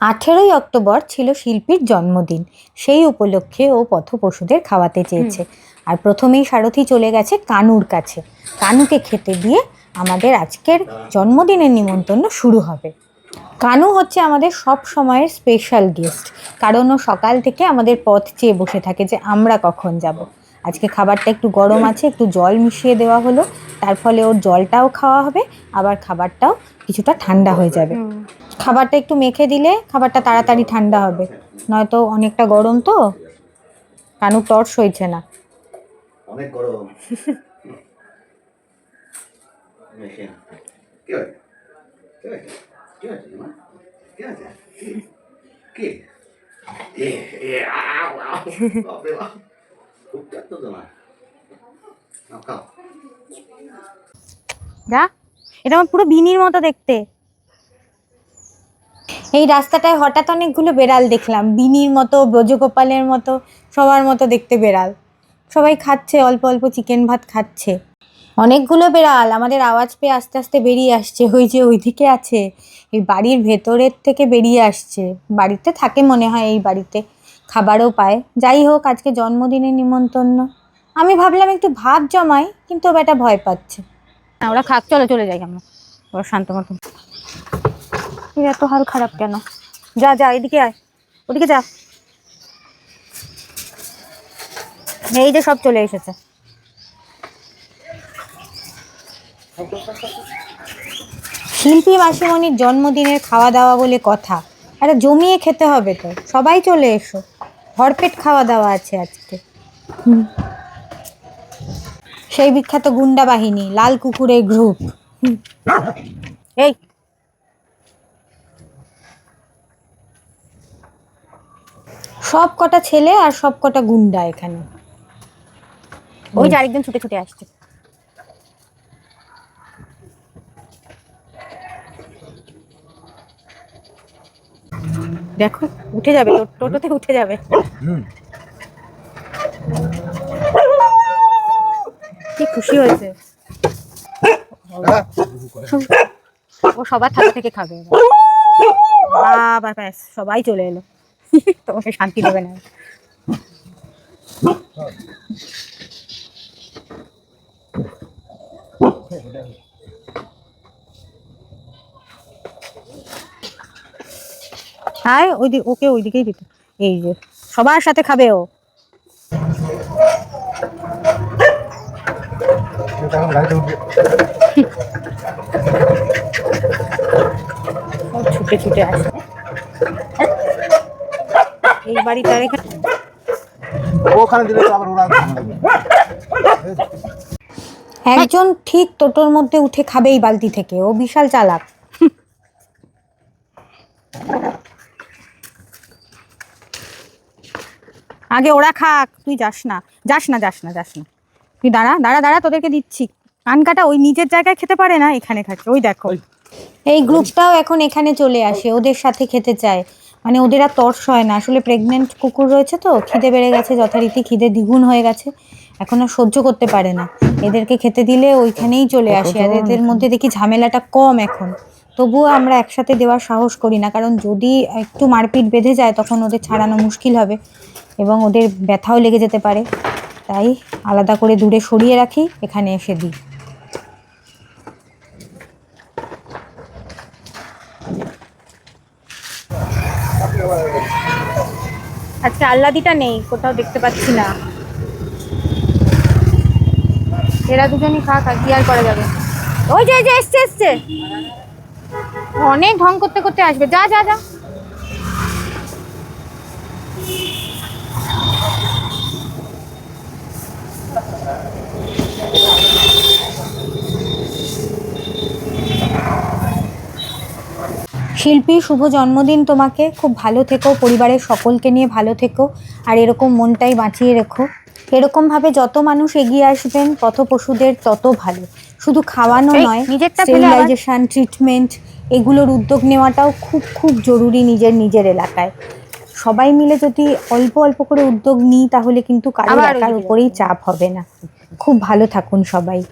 আঠেরোই অক্টোবর ছিল শিল্পীর জন্মদিন। সেই উপলক্ষে ও পথ পশুদের খাওয়াতে চেয়েছে। আর প্রথমেই সারথি চলে গেছে কানুর কাছে। কানুকে খেতে দিয়ে আমাদের আজকের জন্মদিনের নিমন্ত্রণ শুরু হবে। কানু হচ্ছে আমাদের সব সময়ের স্পেশাল গেস্ট কারণ ও সকাল থেকে আমাদের পথ চেয়ে বসে থাকে যে আমরা কখন যাব। আজকে খাবারটা একটু গরম আছে একটু জল মিশিয়ে দেওয়া হলো। তার ফলে ওর জলটাও খাওয়া হবে আবার খাবারটাও কিছুটা ঠান্ডা হয়ে যাবে। খাবারটা একটু মেখে দিলে খাবারটা তাড়াতাড়ি ঠান্ডা হবে। নয়তো অনেকটা গরম তো কানু টর্চ হয়েছে না। অনেক গরম। যা এটা আমার পুরো বিনির মতো দেখতে। এই রাস্তাটায় হঠাৎ অনেকগুলো বেড়াল দেখলাম। বিনির মতো, ব্রজগোপালের মতো, সবার মতো দেখতে বেড়াল। সবাই খাচ্ছে, অল্প অল্প চিকেন ভাত খাচ্ছে। অনেকগুলো বেড়াল, আমাদের আওয়াজ পেয়ে আস্তে আস্তে বেরিয়ে আসছে। ওই যে ওইদিকে আছে, এই বাড়ির ভেতরের থেকে বেরিয়ে আসছে। বাড়িতে থাকে মনে হয় এই বাড়িতে, খাবারও পায়। যাই হোক, আজকে জন্মদিনের নিমন্ত্রণ। আমি ভাবলাম একটু ভাত জমাই, কিন্তু বেটা ভয় পাচ্ছে। ওরা খাক, চলো, চলে যাই আমরা। ওরা শান্ত মতন এর এত হাল খারাপ কেন? যা যা এদিকে আয়। ওদিকে যা। এই যে সব চলে এসেছে। শিল্পী মাসিমণির জন্মদিনের খাওয়া দাওয়া বলে কথা। আরে জমিয়ে খেতে হবে তো। সবাই চলে এসো। ভরপেট খাওয়া দাওয়া আছে আজকে। সেই বিখ্যাত গুন্ডা বাহিনী লাল কুকুরের গ্রুপ এই সব কটা ছেলে আর সব কটা গুন্ডা এখানে। ওই যে আরেকজন ছুটে ছুটে আসছে। দেখো উঠে যাবে টোটোতে উঠে যাবে। কি খুশি হয়েছে। ও সবার থাকা থেকে খাবে। বাবা ব্যাস সবাই চলে এলো। তোমাকে শান্তি দেবে না। হ্যাঁ ওইদিকে ওকে ওইদিকেই দিতে। এই যে, সবার সাথে খাবে ও। ছুটে ছুটে আসে এই বাড়িটার এখানে ওখানে দিলে তো আবার ওরা একজন ঠিক টোটোর মধ্যে উঠে খাবে এই বালতি থেকে ও বিশাল চালাক। আগে ওরা খাক তুই যাস না যাস না যাস না যাস না। তুই দাঁড়া দাঁড়া দাঁড়া তোদেরকে দিচ্ছি। কান কাটা ওই নিজের জায়গায় খেতে পারে না এখানে খাচ্ছে ওই দেখো। এই গ্রুপটাও এখন এখানে চলে আসে ওদের সাথে খেতে চায়। মানে ওদের আর তর্স হয় না। আসলে প্রেগনেন্ট কুকুর রয়েছে তো খিদে বেড়ে গেছে যথারীতি খিদে দ্বিগুণ হয়ে গেছে এখন আর সহ্য করতে পারে না। এদেরকে খেতে দিলে ওইখানেই চলে আসে আর এদের মধ্যে দেখি ঝামেলাটা কম এখন। তবুও আমরা একসাথে দেওয়ার সাহস করি না কারণ যদি একটু মারপিট বেঁধে যায় তখন ওদের ছাড়ানো মুশকিল হবে এবং ওদের ব্যথাও লেগে যেতে পারে। তাই আলাদা করে দূরে সরিয়ে রাখি এখানে এসে দিই। আজকে আল্লাদিটা নেই, কোথাও দেখতে পাচ্ছি না। এরা দুজনই খাক, আর কি আর করা যাবে? ওই যে, এসছে এসছে। অনেক ঢং করতে করতে আসবে। যা যা যা। শিল্পী শুভ জন্মদিন তোমাকে। খুব ভালো থেকো পরিবারের সকলকে নিয়ে ভালো থেকো। আর এরকম মনটাই বাঁচিয়ে রেখো। এরকমভাবে যত মানুষ এগিয়ে আসবেন পথপশুদের তত ভালো। শুধু খাওয়ানো নয় স্টেরিলাইজেশন ট্রিটমেন্ট এগুলোর উদ্যোগ নেওয়াটাও খুব খুব জরুরি নিজের নিজের এলাকায়। সবাই মিলে যদি অল্প অল্প করে উদ্যোগ নিই তাহলে কিন্তু কারোর উপরেই চাপ হবে না। খুব ভালো থাকুন সবাই।